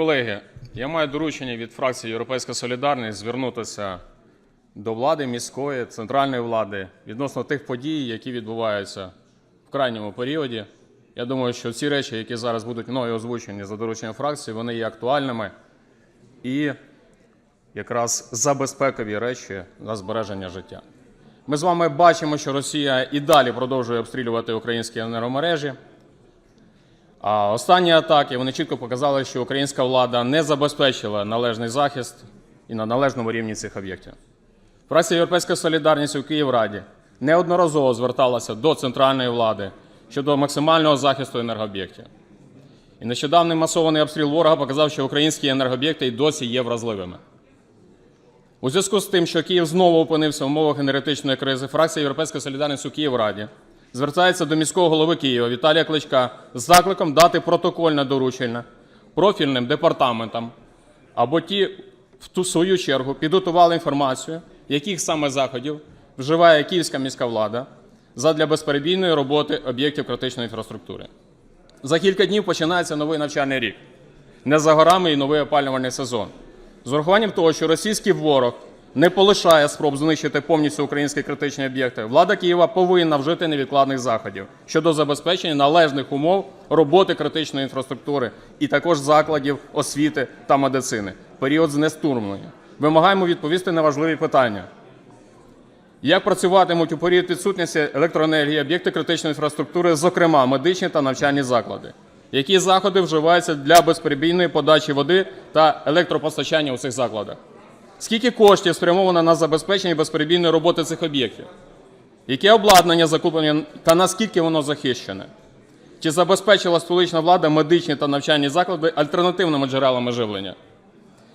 Колеги, я маю доручення від фракції Європейська Солідарність звернутися до влади міської, центральної влади відносно тих подій, які відбуваються в крайньому періоді. Я думаю, що ці речі, які зараз будуть мною озвучені за дорученням фракції, вони є актуальними і якраз забезпекові речі на збереження життя. Ми з вами бачимо, що Росія і далі продовжує обстрілювати українські енергомережі. А останні атаки вони чітко показали, що українська влада не забезпечила належний захист і на належному рівні цих об'єктів. Фракція Європейська Солідарність у Київраді неодноразово зверталася до центральної влади щодо максимального захисту енергооб'єктів. І нещодавний масований обстріл ворога показав, що українські енергооб'єкти й досі є вразливими. У зв'язку з тим, що Київ знову опинився в умовах енергетичної кризи, фракція Європейська Солідарність у Київраді звертається до міського голови Києва Віталія Кличка з закликом дати протокольне доручення профільним департаментам, або ті, в ту свою чергу, підготували інформацію, яких саме заходів вживає київська міська влада задля безперебійної роботи об'єктів критичної інфраструктури. За кілька днів починається новий навчальний рік. Не за горами і новий опалювальний сезон. З урахуванням того, що російський ворог не полишає спроб знищити повністю українські критичні об'єкти, влада Києва повинна вжити невідкладних заходів щодо забезпечення належних умов роботи критичної інфраструктури і також закладів освіти та медицини. Період знестурмлення. Вимагаємо відповісти на важливі питання. Як працюватимуть у період відсутності електроенергії об'єкти критичної інфраструктури, зокрема медичні та навчальні заклади? Які заходи вживаються для безперебійної подачі води та електропостачання у цих закладах? Скільки коштів спрямовано на забезпечення безперебійної роботи цих об'єктів? Яке обладнання закуплено та наскільки воно захищене? Чи забезпечила столична влада медичні та навчальні заклади альтернативними джерелами живлення?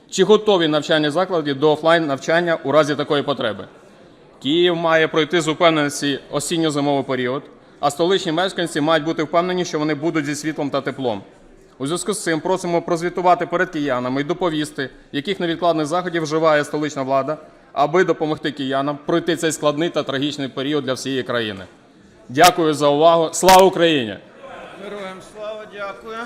Чи готові навчальні заклади до офлайн навчання у разі такої потреби? Київ має пройти з упевненості осінньо-зимовий період, а столичні мешканці мають бути впевнені, що вони будуть зі світлом та теплом. У зв'язку з цим просимо прозвітувати перед киянами і доповісти, яких невідкладних заходів вживає столична влада, аби допомогти киянам пройти цей складний та трагічний період для всієї країни. Дякую за увагу. Слава Україні! Героям слава, дякую.